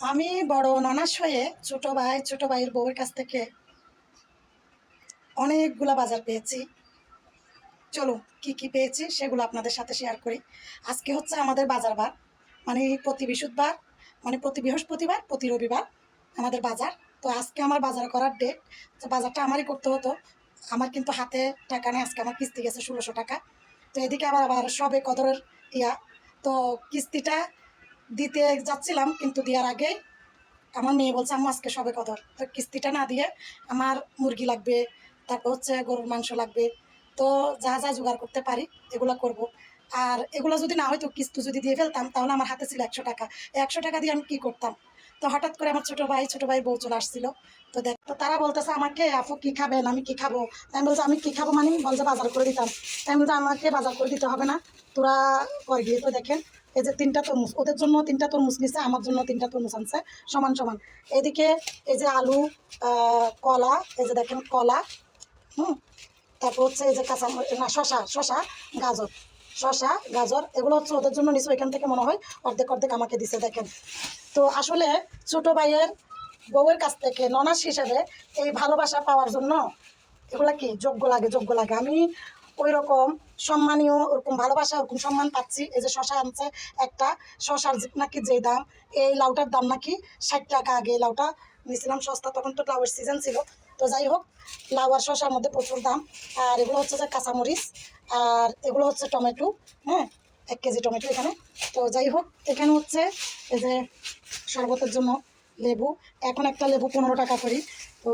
আমি বড় ননাস হয়ে ছোট ভাই, ছোট ভাইয়ের বউয়ের কাছ থেকে অনেকগুলা বাজার পেয়েছি। চলো, কি কি পেয়েছি সেগুলো আপনাদের সাথে শেয়ার করি। আজকে হচ্ছে আমাদের বাজার বার মানে প্রতি বৃহস্পতিবার মানে প্রতি বৃহস্পতিবার, প্রতি রবিবার আমাদের বাজার। তো আজকে আমার বাজার করার ডেট তো বাজারটা আমারই করতে হতো। আমার কিন্তু হাতে টাকা নেই, আজকে আমার কিস্তি গেছে ষোলোশো টাকা। তো এদিকে আবার আবার সবে কদরের ইয়া। তো কিস্তিটা দিতে যাচ্ছিলাম, কিন্তু দেওয়ার আগে আমার মেয়ে বলছে, আম্মু, আজকে সবে কদর। তো কিস্তিটা না দিয়ে আমার মুরগি লাগবে, তারপর হচ্ছে গরুর মাংস লাগবে। তো যা যা জোগাড় করতে পারি, এগুলো করব। আর এগুলো যদি না হয়তো কিস্তি যদি দিয়ে ফেলতাম, তাহলে আমার হাতে ছিল একশো টাকা। একশো টাকা দিয়ে আমি কী করতাম? তো হঠাৎ করে আমার ছোটো ভাই ছোটো ভাই বউ চলে আসছিল। তো দেখ, তো তারা বলতেছে, আমাকে আপু কী খাবেন? আমি কী খাব? আমি বলছি, আমি কী খাব মানে? বলছে, বাজার করে দিতাম। আমি বলছি, আমাকে বাজার করে দিতে হবে না। তোরা কর গিয়ে তো দেখেন। এই যে তিনটা তরমুজ, ওদের জন্য তিনটা তরমুজ নিছে, আমার জন্য তিনটা তরমুজ আনছে, সমান সমান। এদিকে এই যে আলু কলা, এই যে দেখেন কলা, হুম, তারপর হচ্ছে এই যে কাঁচা না শশা শশা গাজর শশা গাজর, এগুলো হচ্ছে ওদের জন্য নিচে এখান থেকে মনে হয় অর্ধেক অর্ধেক আমাকে দিছে, দেখেন। তো আসলে ছোটো ভাইয়ের বউয়ের কাছ থেকে ননাস হিসেবে এই ভালোবাসা পাওয়ার জন্য এগুলা কি, যোগ্য লাগে যোগ্য লাগে। আমি ওই রকম সম্মানীয়, ওরকম ভালোবাসা, ওরকম সম্মান পাচ্ছি। এই যে শশা আনছে, একটা শশার নাকি যে দাম, এই লাউটার দাম নাকি ষাট টাকা আগে লাউটা নিয়েছিলাম সস্তা, তখন তো লাউয়ের সিজন ছিল। তো যাই হোক, লাউ আর শশার মধ্যে প্রচুর দাম। আর এগুলো হচ্ছে যে কাঁচামরিচ, আর এগুলো হচ্ছে টমেটো হ্যাঁ? এক কেজি টমেটো এখানে। তো যাই হোক, এখানে হচ্ছে এই যে শরবতের জন্য লেবু। এখন একটা লেবু পনেরো টাকা করি। তো,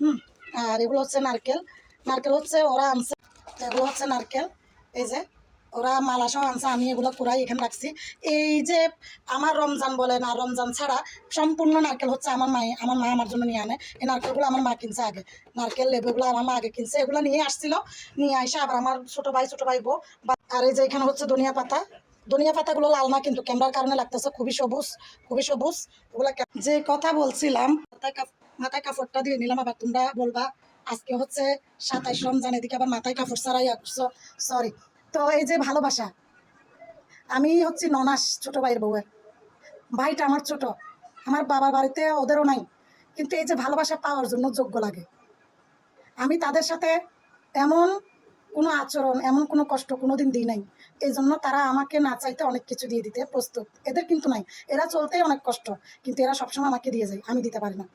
হুম, আর এগুলো হচ্ছে নারকেল। নারকেল হচ্ছে ওরা আনছে এগুলো হচ্ছে নারকেল। এই যে, ওরা মালা সহ আনছে, আমি এগুলো পুরাই এখানে রাখছি। এই যে, আমার রমজান বলে না, রমজান ছাড়া সম্পূর্ণ নারকেল হচ্ছে আমার মায়ে, আমার মা আমার জন্য নিয়ে আনে। এই নারকেলগুলো আমার মা কিনছে আগে। নারকেল, লেবুগুলো আমার মা আগে কিনছে। এগুলো নিয়ে আসছিল, নিয়ে আসে আবার আমার ছোটো ভাই ছোটো ভাই বউ। আর এই যে, এখানে হচ্ছে ধনিয়া পাতা। ধনিয়া পাতাগুলো লাল না, কিন্তু ক্যামেরার কারণে লাগতেছে খুবই সবুজ খুবই সবুজ। ওগুলো যে কথা বলছিলাম মাথায় কাপড়টা দিয়ে নিলাম, আবার তোমরা বলবা আজকে হচ্ছে সাতাইশ রমজান, এদিকে আবার মাথায় কাপড় ছাড়াই আসছো সরি তো এই যে ভালোবাসা, আমি হচ্ছে ননাস ছোট ভাইয়ের বউয়ের। ভাইটা আমার ছোট, আমার বাবার বাড়িতে ওদেরও নাই। কিন্তু এই যে ভালোবাসা পাওয়ার জন্য যোগ্য লাগে। আমি তাদের সাথে এমন কোনো আচরণ, এমন কোনো কষ্ট কোনো দিন দিই নাই। এই জন্য তারা আমাকে না চাইতে অনেক কিছু দিয়ে দিতে প্রস্তুত। এদের কিন্তু নাই। এরা চলতেই অনেক কষ্ট, কিন্তু এরা সবসময় আমাকে দিয়ে যায়। আমি দিতে পারি না।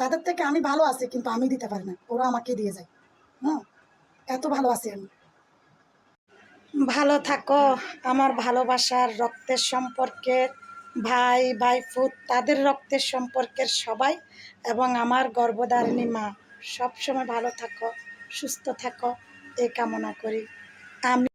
তাদের থেকে আমি ভালো আছি, কিন্তু আমি দিতে পারি না। ওরা আমাকে দিয়ে যায়। হুম এত ভালো আছি আমি। ভালো থাকো। আমার ভালোবাসার রক্তের সম্পর্কের ভাই ভাই ফুত, তাদের রক্তের সম্পর্কের সবাই এবং আমার গর্ভধারিণী মা, সবসময় ভালো থাকো, সুস্থ থাকো, এ কামনা করি। আমি